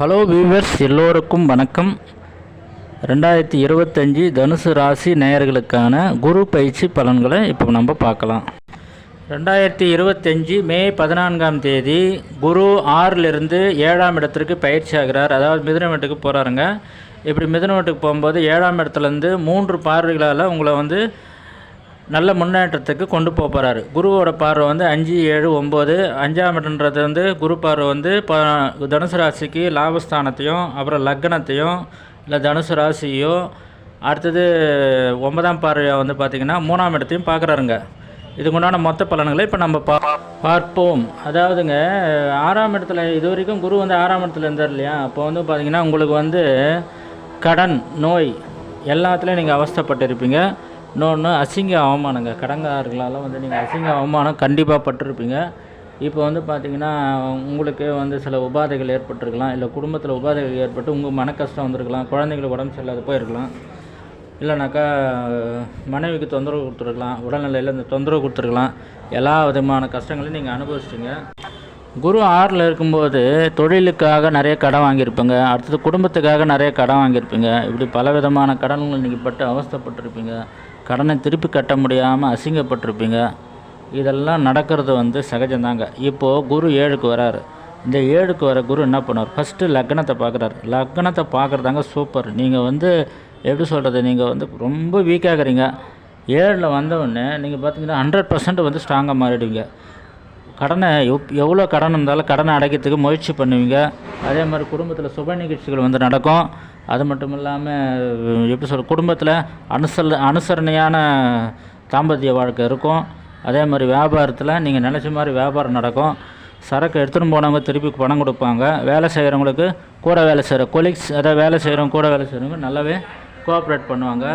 Hello viewers எல்லோருக்கும் வணக்கம். ரெண்டாயிரத்தி இருபத்தஞ்சி தனுசு ராசி நேயர்களுக்கான குரு பயிற்சி பலன்களை இப்போ நம்ம பார்க்கலாம். ரெண்டாயிரத்தி இருபத்தஞ்சி மே பதினான்காம் தேதி குரு ஆறிலிருந்து ஏழாம் இடத்திற்கு பயிற்சி ஆகிறார். அதாவது மிதுன வீட்டுக்கு போகிறாருங்க இப்படி மிதுன வீட்டுக்கு போகும்போது ஏழாம் இடத்துலேருந்து மூன்று பார்வைகளால் உங்களை வந்து நல்ல முன்னேற்றத்துக்கு கொண்டு போக போகிறாரு குருவோட பார்வை வந்து அஞ்சு ஏழு ஒம்பது. அஞ்சாம் இடன்றது வந்து குரு பார்வை வந்து ப தனுசு ராசிக்கு லாபஸ்தானத்தையும் அப்புறம் லக்னத்தையும் இல்லை தனுசு ராசியோ. அடுத்தது ஒன்பதாம் பார்வையை வந்து பார்த்திங்கன்னா மூணாம் இடத்தையும் பார்க்குறாருங்க இதுக்கு உண்டான மொத்த பலன்களை இப்போ நம்ம பா பார்ப்போம். அதாவதுங்க ஆறாம் இடத்துல இது வரைக்கும் குரு வந்து ஆறாம் இடத்துல இருந்தார் இல்லையா? அப்போ வந்து பார்த்திங்கன்னா உங்களுக்கு வந்து கடன் நோய் எல்லாத்துலேயும் நீங்கள் அவஸ்தைப்பட்டிருப்பீங்க. இன்னொன்று அசிங்க அவமானங்க. கடங்காரர்களால் வந்து நீங்கள் அசிங்க அவமானம் கண்டிப்பாக பட்டிருப்பீங்க. இப்போ வந்து பார்த்தீங்கன்னா உங்களுக்கு வந்து சில உபாதைகள் ஏற்பட்டிருக்கலாம். இல்லை குடும்பத்தில் உபாதைகள் ஏற்பட்டு உங்கள் மன கஷ்டம் வந்திருக்கலாம். குழந்தைங்களுக்கு உடம்பு சரியில்லாத போயிருக்கலாம் இல்லைனாக்கா மனைவிக்கு தொந்தரவு கொடுத்துருக்கலாம். உடல்நிலையில் இந்த தொந்தரவு கொடுத்துருக்கலாம். எல்லா விதமான கஷ்டங்களையும் நீங்கள் அனுபவிச்சிட்டிங்க. குரு ஆறில் இருக்கும்போது தொழிலுக்காக நிறைய கடன் வாங்கியிருப்பீங்க. அடுத்தது குடும்பத்துக்காக நிறைய கடன் வாங்கியிருப்பீங்க. இப்படி பல விதமான கடன்கள் நீங்கள் பட்டு அவஸ்தைப்பட்டிருப்பீங்க. கடனை திருப்பி கட்ட முடியாமல் அசிங்கப்பட்டிருப்பீங்க. இதெல்லாம் நடக்கிறது வந்து சகஜம்தாங்க. இப்போது குரு ஏழுக்கு வராரு. இந்த ஏழுக்கு வர குரு என்ன பண்ணுவார்? ஃபஸ்ட்டு லக்னத்தை பார்க்குறாரு. லக்னத்தை பார்க்குறதாங்க சூப்பர் நீங்கள் வந்து எப்படி சொல்கிறது நீங்கள் வந்து ரொம்ப வீக்காகிறீங்க ஏழில் வந்தவுடனே நீங்கள் பார்த்தீங்கன்னா ஹண்ட்ரட் பர்சன்ட் வந்து ஸ்ட்ராங்காக மாறிடுவீங்க. கடனை எவ் எவ்வளோ கடன் இருந்தாலும் கடனை அடைக்கிறதுக்கு முயற்சி பண்ணுவீங்க. அதே மாதிரி குடும்பத்தில் சுப நிகழ்ச்சிகள் வந்து நடக்கும். அது மட்டும் இல்லாமல் எப்படி சொல்ற குடும்பத்தில் அனுசல் அனுசரணையான தாம்பத்திய வாழ்க்கை இருக்கும். அதே மாதிரி வியாபாரத்தில் நீங்கள் நினச்ச மாதிரி வியாபாரம் நடக்கும். சரக்கு எடுத்துகிட்டு போனவங்க திருப்பி பணம் கொடுப்பாங்க. வேலை செய்கிறவங்களுக்கு கூட வேலை செய்கிற கொலீக்ஸ் அதாவது வேலை செய்கிறவங்க கூட வேலை செய்கிறவங்க நல்லாவே கோஆப்ரேட் பண்ணுவாங்க.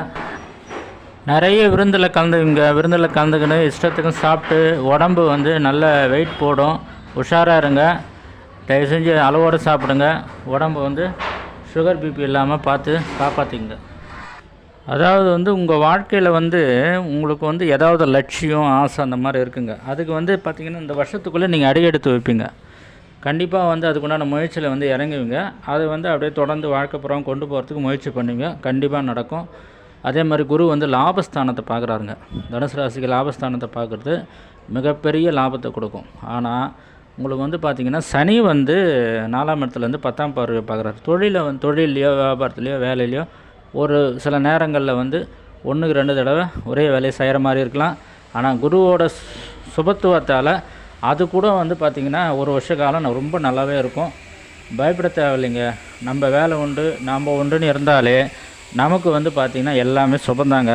நிறைய விருந்தில் கலந்துங்க விருந்தில் கலந்துக்கின்னு இஷ்டத்துக்கும் சாப்பிட்டு உடம்பு வந்து நல்ல வெயிட் போடும். உஷாராக இருங்க. தயவு செஞ்சு அளவோடு சாப்பிடுங்க. உடம்பு வந்து சுகர் பிபி இல்லாமல் பார்த்து காப்பாற்றிங்க அதாவது வந்து உங்கள் வாழ்க்கையில் வந்து உங்களுக்கு வந்து ஏதாவது லட்சியம் ஆசை அந்த மாதிரி இருக்குங்க. அதுக்கு வந்து பார்த்திங்கன்னா இந்த வருஷத்துக்குள்ளே நீங்கள் அடி எடுத்து வைப்பீங்க. கண்டிப்பாக வந்து அதுக்குண்டான முயற்சியில் வந்து இறங்குவீங்க. அதை வந்து அப்படியே தொடர்ந்து வாழ்க்கை புறம் கொண்டு போகிறதுக்கு முயற்சி பண்ணுவீங்க. கண்டிப்பாக நடக்கும். அதே மாதிரி குரு வந்து லாபஸ்தானத்தை பார்க்குறாருங்க. தனுசு ராசிக்கு லாபஸ்தானத்தை பார்க்குறது மிகப்பெரிய லாபத்தை கொடுக்கும். ஆனால் உங்களுக்கு வந்து பார்த்திங்கன்னா சனி வந்து நாலாம் இடத்துலேருந்து பத்தாம் பார்வை பார்க்குறாரு. தொழிலை வந்து தொழிலையோ வியாபாரத்துலையோ வேலையிலையோ ஒரு சில நேரங்களில் வந்து ஒன்றுக்கு ரெண்டு தடவை ஒரே வேலையை செய்கிற மாதிரி இருக்கலாம். ஆனால் குருவோட சுபத்துவத்தால் அது கூட வந்து பார்த்திங்கன்னா ஒரு வருஷ காலம் ரொம்ப நல்லாவே இருக்கும். பயப்பட தேவையில்லைங்க. நம்ம வேலை உண்டு நாம் உண்டுன்னு இருந்தாலே நமக்கு வந்து பார்த்திங்கன்னா எல்லாமே சுபந்தாங்க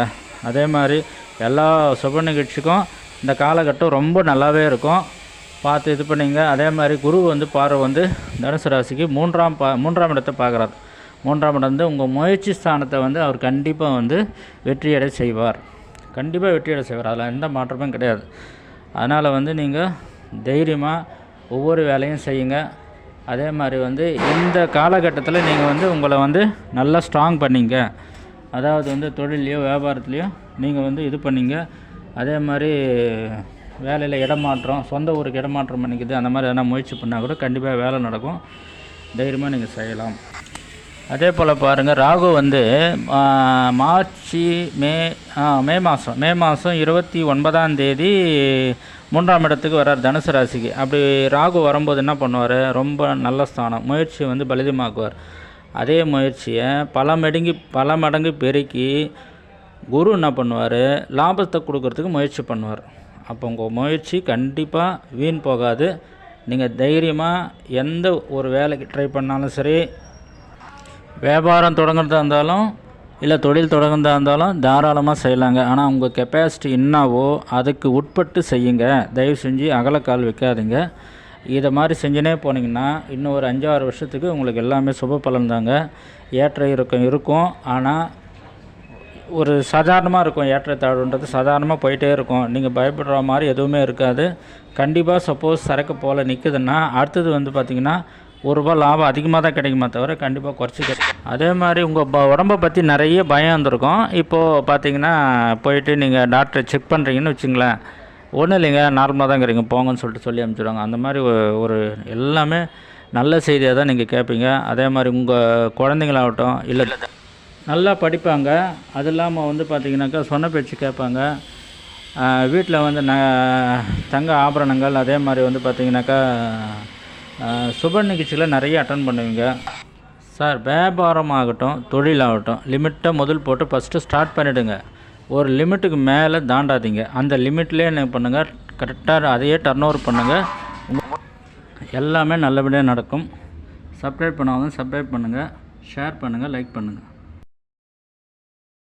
அதே மாதிரி எல்லா சுப நிகழ்ச்சிக்கும் இந்த காலகட்டம் ரொம்ப நல்லாவே இருக்கும். பார்த்து இது பண்ணிங்க. அதே மாதிரி குரு வந்து பார்வை வந்து தனுசு ராசிக்கு மூன்றாம் பா மூன்றாம் இடத்தை பார்க்குறாரு. மூன்றாம் இடம் வந்து உங்கள் முயற்சி ஸ்தானத்தை வந்து அவர் கண்டிப்பாக வந்து வெற்றியடை செய்வார். கண்டிப்பாக வெற்றியடை செய்வார். அதில் எந்த மாற்றமும் கிடையாது. அதனால் வந்து நீங்கள் தைரியமாக ஒவ்வொரு வேலையும் செய்யுங்க. அதே மாதிரி வந்து இந்த காலகட்டத்தில் நீங்கள் வந்து உங்களை வந்து நல்லா ஸ்ட்ராங் பண்ணிங்க. அதாவது வந்து தொழிலையோ வியாபாரத்துலேயோ நீங்கள் வந்து இது பண்ணிங்க. அதே மாதிரி வேலையில் இடமாற்றம் சொந்த ஊருக்கு இடமாற்றம் பண்ணிக்கிது அந்த மாதிரி எதனா முயற்சி பண்ணால் கூட கண்டிப்பாக வேலை நடக்கும். தைரியமாக நீங்கள் செய்யலாம். அதே போல் பாருங்கள் ராகு வந்து மார்ச் மே மே மாதம் மே மாதம் இருபத்தி ஒன்பதாம் தேதி மூன்றாம் இடத்துக்கு வர்றார் தனுசு ராசிக்கு. அப்படி ராகு வரும்போது என்ன பண்ணுவார்? ரொம்ப நல்ல ஸ்தானம் முயற்சியை வந்து பலிதமாக்குவார். அதே முயற்சியை பல மடங்கு பல மடங்கு பெருக்கி குரு என்ன பண்ணுவார்? லாபத்தை கொடுக்கறதுக்கு முயற்சி பண்ணுவார். அப்போ உங்கள் முயற்சி கண்டிப்பாக வீண் போகாது. நீங்கள் தைரியமாக எந்த ஒரு வேலைக்கு ட்ரை பண்ணாலும் சரி வியாபாரம் தொடங்குறதா இருந்தாலும் இல்லை தொழில் தொடங்குறதா இருந்தாலும் தாராளமாக செய்யலாங்க. ஆனால் உங்கள் கெப்பாசிட்டி என்னவோ அதுக்கு உட்பட்டு செய்யுங்க. தயவு செஞ்சு அகலக்கால் வைக்காதீங்க. இதை மாதிரி செஞ்சுனே போனீங்கன்னா இன்னும் ஒரு அஞ்சாறு வருஷத்துக்கு உங்களுக்கு எல்லாமே சுப பலன் தாங்க. ஏற்ற இறக்கம் இருக்கும். ஆனால் ஒரு சாதாரணமாக இருக்கும் ஏற்றத்தாழ்வுன்றது சாதாரணமாக போயிட்டே இருக்கும். நீங்கள் பயப்படுற மாதிரி எதுவுமே இருக்காது. கண்டிப்பாக சப்போஸ் சரக்கு போல் நிற்குதுன்னா அடுத்தது வந்து பார்த்திங்கன்னா ஒரு ரூபா லாபம் அதிகமாக தான் கிடைக்குமா தவிர கண்டிப்பாக குறைச்சி கிடைக்கும் அதே மாதிரி உங்கள் ப உடம்பை பற்றி நிறைய பயம் வந்திருக்கும். இப்போது பார்த்தீங்கன்னா போயிட்டு நீங்கள் டாக்டரை செக் பண்ணுறீங்கன்னு வச்சுங்களேன். ஒன்றும் இல்லைங்க நார்மலாக தான் இருக்கிறீங்க போங்கன்னு சொல்லிட்டு சொல்லி அனுப்பிச்சிடுவாங்க. அந்த மாதிரி ஒரு எல்லாமே நல்ல செய்தியாக தான் நீங்கள் கேட்பீங்க அதே மாதிரி உங்கள் குழந்தைங்களாகட்டும் இல்லை நல்லா படிப்பாங்க. அது இல்லாமல் வந்து பார்த்தீங்கன்னாக்கா சொன்ன பேச்சு கேட்பாங்க. வீட்டில் வந்து ந தங்க ஆபரணங்கள் அதே மாதிரி வந்து பார்த்திங்கனாக்கா சுப நிகழ்ச்சியில் நிறைய அட்டன் பண்ணுவீங்க. சார் வியாபாரம் ஆகட்டும் தொழிலாகட்டும் லிமிட்டை முதல் போட்டு ஃபஸ்ட்டு ஸ்டார்ட் பண்ணிவிடுங்க ஒரு லிமிட்டுக்கு மேலே தாண்டாதீங்க. அந்த லிமிட்லேயே என்ன பண்ணுங்கள் கரெக்டாக அதையே டர்ன் ஓவர் பண்ணுங்கள் எல்லாமே நல்லபடியாக நடக்கும். சப்ஸ்கிரைப் பண்ணாமல் சப்ஸ்கிரைப் பண்ணுங்கள் ஷேர் பண்ணுங்கள் லைக் பண்ணுங்கள்